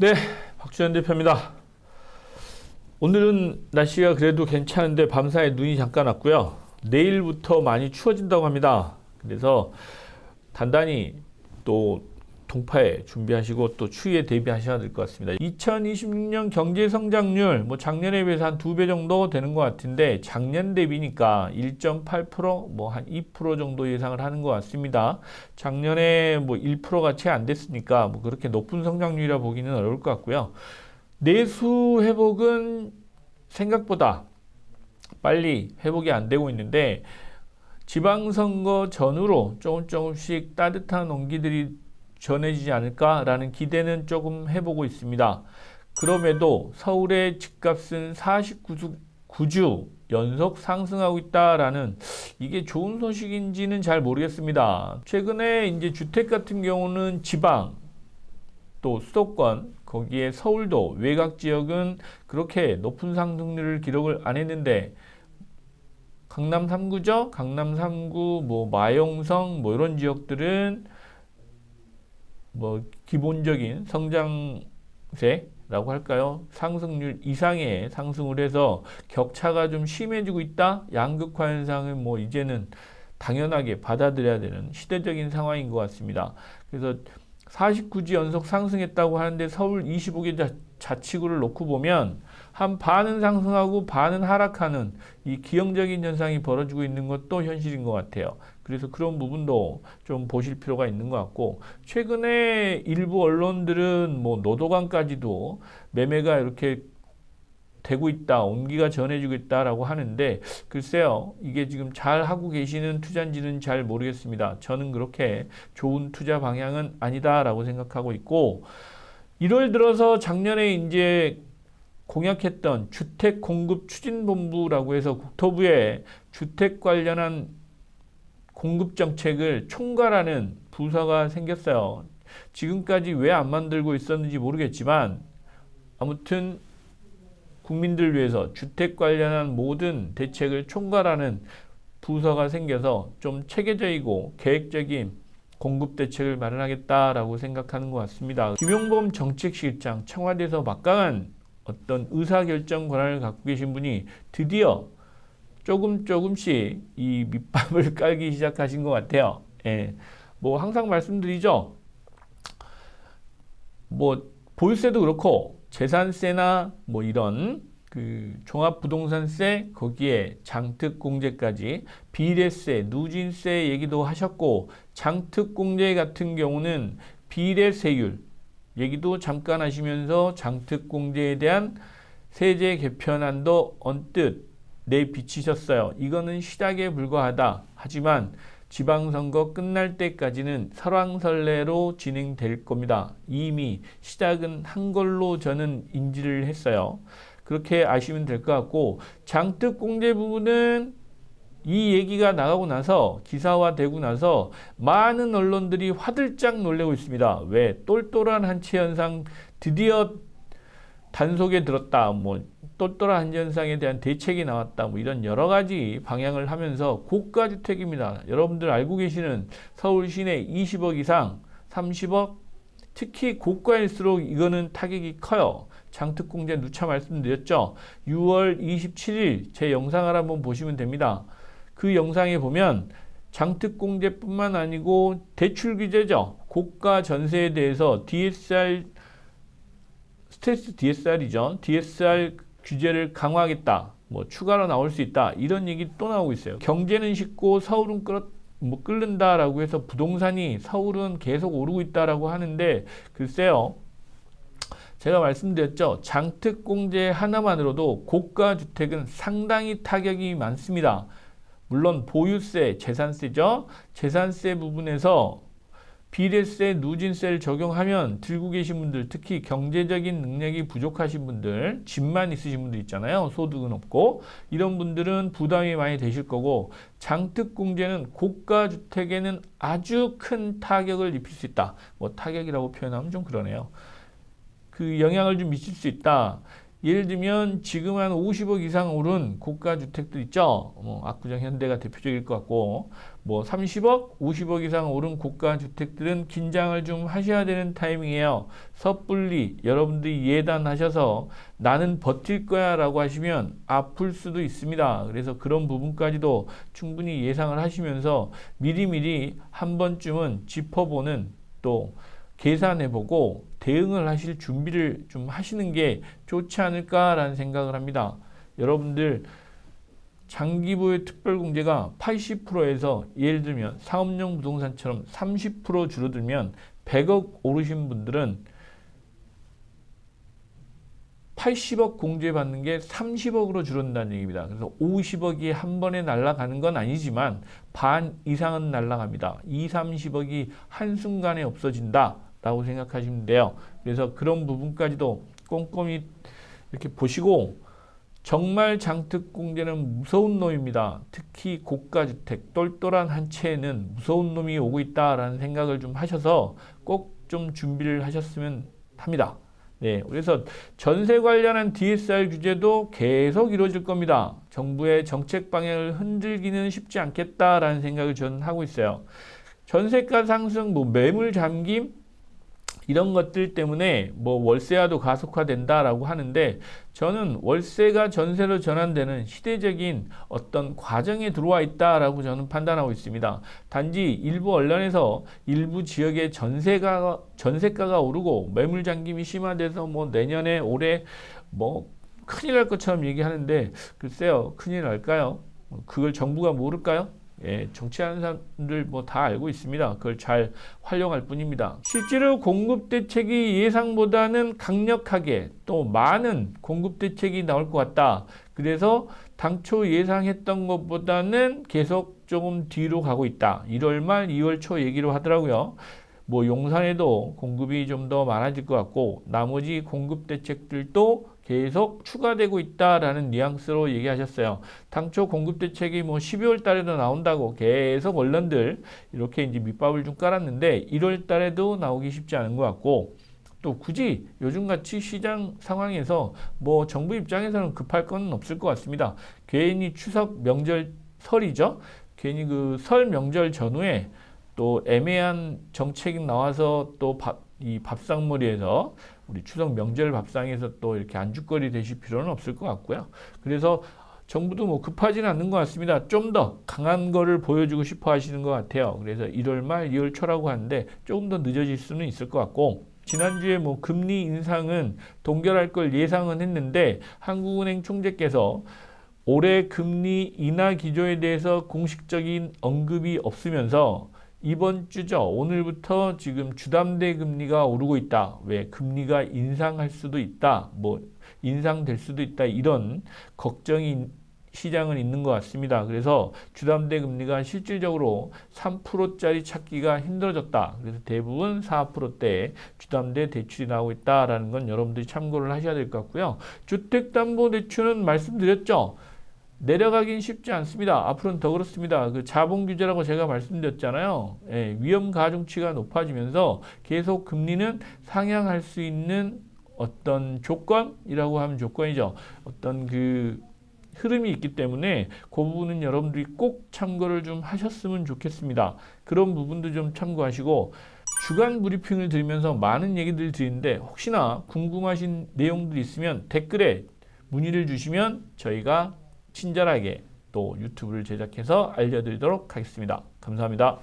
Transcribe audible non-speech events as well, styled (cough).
네, 박주현 대표입니다. 오늘은 날씨가 그래도 괜찮은데 밤사이 눈이 잠깐 왔고요. 내일부터 많이 추워진다고 합니다. 그래서 단단히 또 동파에 준비하시고 또 추위에 대비하셔야 될 것 같습니다. 2026년 경제 성장률 뭐 작년에 비해서 한 두 배 정도 되는 것 같은데 작년 대비니까 1.8%뭐 한 2% 정도 예상을 하는 것 같습니다. 작년에 뭐 1%가 채 안 됐으니까 뭐 그렇게 높은 성장률이라 보기는 어려울 것 같고요. 내수 회복은 생각보다 빨리 회복이 안 되고 있는데 지방선거 전후로 조금 조금씩 따뜻한 온기들이 전해지지 않을까라는 기대는 조금 해보고 있습니다. 그럼에도 서울의 집값은 49주 연속 상승하고 있다라는 이게 좋은 소식인지는 잘 모르겠습니다. 최근에 이제 주택 같은 경우는 지방 또 수도권 거기에 서울도 외곽 지역은 그렇게 높은 상승률을 기록을 안 했는데 강남 3구죠. 강남 3구 뭐 마용성 뭐 이런 지역들은 뭐 기본적인 성장세라고 할까요? 상승률 이상의 상승을 해서 격차가 좀 심해지고 있다. 양극화 현상은 뭐 이제는 당연하게 받아들여야 되는 시대적인 상황인 것 같습니다. 그래서 49주 연속 상승했다고 하는데 서울 25개 자, 자치구를 놓고 보면 한 반은 상승하고 반은 하락하는 이 기형적인 현상이 벌어지고 있는 것도 현실인 것 같아요. 그래서 그런 부분도 좀 보실 필요가 있는 것 같고 최근에 일부 언론들은 뭐 노도강까지도 매매가 이렇게 되고 있다, 온기가 전해지고 있다라고 하는데 글쎄요, 이게 지금 잘 하고 계시는 투자인지는 잘 모르겠습니다. 저는 그렇게 좋은 투자 방향은 아니다라고 생각하고 있고 1월 들어서 작년에 이제 공약했던 주택 공급 추진본부라고 해서 국토부에 주택 관련한 공급 정책을 총괄하는 부서가 생겼어요. 지금까지 왜 안 만들고 있었는지 모르겠지만 아무튼 국민들 위해서 주택 관련한 모든 대책을 총괄하는 부서가 생겨서 좀 체계적이고 계획적인 공급 대책을 마련하겠다라고 생각하는 것 같습니다. 김용범 정책실장 청와대에서 막강한 어떤 의사결정 권한을 갖고 계신 분이 드디어 조금 조금씩 이 밑밥을 (laughs) 깔기 시작하신 것 같아요. 예. 뭐 항상 말씀드리죠. 뭐 보유세도 그렇고 재산세나 뭐 이런 그 종합부동산세 거기에 장특공제까지 비례세, 누진세 얘기도 하셨고 장특공제 같은 경우는 비례세율 얘기도 잠깐 하시면서 장특공제에 대한 세제 개편안도 언뜻 내비치셨어요. 이거는 시작에 불과하다. 하지만 지방선거 끝날 때까지는 설왕설래로 진행될 겁니다. 이미 시작은 한 걸로 저는 인지를 했어요. 그렇게 아시면 될 것 같고 장특 공제 부분은 이 얘기가 나가고 나서 기사화되고 나서 많은 언론들이 화들짝 놀래고 있습니다. 왜 똘똘한 한치 현상 드디어 단속에 들었다. 뭐 똘똘한 현상에 대한 대책이 나왔다. 뭐 이런 여러 가지 방향을 하면서 고가 주택입니다. 여러분들 알고 계시는 서울 시내 20억 이상, 30억 특히 고가일수록 이거는 타격이 커요. 장특공제 누차 말씀드렸죠. 6월 27일 제 영상을 한번 보시면 됩니다. 그 영상에 보면 장특공제뿐만 아니고 대출 규제죠. 고가 전세에 대해서 DSR 스트레스 DSR이죠. DSR 규제를 강화하겠다. 뭐 추가로 나올 수 있다. 이런 얘기 또 나오고 있어요. 경제는 쉽고 서울은 끌어 뭐 끓는다라고 해서 부동산이 서울은 계속 오르고 있다라고 하는데 글쎄요. 제가 말씀드렸죠. 장특 공제 하나만으로도 고가 주택은 상당히 타격이 많습니다. 물론 보유세, 재산세죠. 재산세 부분에서 비례세, 누진세를 적용하면 들고 계신 분들, 특히 경제적인 능력이 부족하신 분들, 집만 있으신 분들 있잖아요. 소득은 없고 이런 분들은 부담이 많이 되실 거고 장특공제는 고가 주택에는 아주 큰 타격을 입힐 수 있다. 뭐 타격이라고 표현하면 좀 그러네요. 그 영향을 좀 미칠 수 있다. 예를 들면 지금 한 50억 이상 오른 고가 주택들 있죠. 뭐 압구정 현대가 대표적일 것 같고 뭐 30억, 50억 이상 오른 고가 주택들은 긴장을 좀 하셔야 되는 타이밍이에요. 섣불리 여러분들이 예단하셔서 나는 버틸 거야라고 하시면 아플 수도 있습니다. 그래서 그런 부분까지도 충분히 예상을 하시면서 미리미리 한 번쯤은 짚어보는 또 계산해보고 대응을 하실 준비를 좀 하시는 게 좋지 않을까라는 생각을 합니다. 여러분들 장기보유 특별공제가 80%에서 예를 들면 사업용 부동산처럼 30% 줄어들면 100억 오르신 분들은 80억 공제받는 게 30억으로 줄어든다는 얘기입니다. 그래서 50억이 한 번에 날아가는 건 아니지만 반 이상은 날아갑니다. 2, 30억이 한순간에 없어진다. 라고 생각하시면 돼요. 그래서 그런 부분까지도 꼼꼼히 이렇게 보시고 정말 장특공제는 무서운 놈입니다. 특히 고가주택, 똘똘한 한 채에는 무서운 놈이 오고 있다라는 생각을 좀 하셔서 꼭 좀 준비를 하셨으면 합니다. 네, 그래서 전세 관련한 DSR 규제도 계속 이루어질 겁니다. 정부의 정책 방향을 흔들기는 쉽지 않겠다라는 생각을 저는 하고 있어요. 전세가 상승, 뭐 매물 잠김 이런 것들 때문에 뭐 월세화도 가속화된다라고 하는데 저는 월세가 전세로 전환되는 시대적인 어떤 과정에 들어와 있다라고 저는 판단하고 있습니다. 단지 일부 언론에서 일부 지역의 전세가 전세가가 오르고 매물 잠김이 심화돼서 뭐 내년에 올해 뭐 큰일 날 것처럼 얘기하는데 글쎄요 큰일 날까요? 그걸 정부가 모를까요? 예, 정치하는 사람들 뭐 다 알고 있습니다. 그걸 잘 활용할 뿐입니다. 실제로 공급 대책이 예상보다는 강력하게 또 많은 공급 대책이 나올 것 같다. 그래서 당초 예상했던 것보다는 계속 조금 뒤로 가고 있다. 1월 말 2월 초 얘기로 하더라고요. 뭐 용산에도 공급이 좀 더 많아질 것 같고 나머지 공급 대책들도 계속 추가되고 있다라는 뉘앙스로 얘기하셨어요. 당초 공급 대책이 뭐 12월 달에도 나온다고 계속 언론들 이렇게 이제 밑밥을 좀 깔았는데 1월 달에도 나오기 쉽지 않은 것 같고 또 굳이 요즘같이 시장 상황에서 뭐 정부 입장에서는 급할 건 없을 것 같습니다. 괜히 추석 명절 설이죠. 괜히 그 설 명절 전후에 또 애매한 정책이 나와서 또이 밥상머리에서 우리 추석 명절 밥상에서 또 이렇게 안주거리 되실 필요는 없을 것 같고요. 그래서 정부도 뭐 급하지는 않는 것 같습니다. 좀 더 강한 거를 보여주고 싶어 하시는 것 같아요. 그래서 1월 말, 2월 초라고 하는데 조금 더 늦어질 수는 있을 것 같고 지난주에 뭐 금리 인상은 동결할 걸 예상은 했는데 한국은행 총재께서 올해 금리 인하 기조에 대해서 공식적인 언급이 없으면서 이번 주죠. 오늘부터 지금 주담대 금리가 오르고 있다. 왜 금리가 인상할 수도 있다. 뭐 인상될 수도 있다. 이런 걱정이 시장은 있는 것 같습니다. 그래서 주담대 금리가 실질적으로 3%짜리 찾기가 힘들어졌다. 그래서 대부분 4%대 주담대 대출이 나오고 있다라는 건 여러분들이 참고를 하셔야 될 것 같고요. 주택담보대출은 말씀드렸죠. 내려가긴 쉽지 않습니다. 앞으로는 더 그렇습니다. 그 자본 규제라고 제가 말씀드렸잖아요. 예, 위험 가중치가 높아지면서 계속 금리는 상향할 수 있는 어떤 조건이라고 하면 조건이죠. 어떤 그 흐름이 있기 때문에 그 부분은 여러분들이 꼭 참고를 좀 하셨으면 좋겠습니다. 그런 부분도 좀 참고하시고 주간 브리핑을 드리면서 많은 얘기들 드리는데 혹시나 궁금하신 내용들 있으면 댓글에 문의를 주시면 저희가 친절하게 또 유튜브를 제작해서 알려드리도록 하겠습니다. 감사합니다.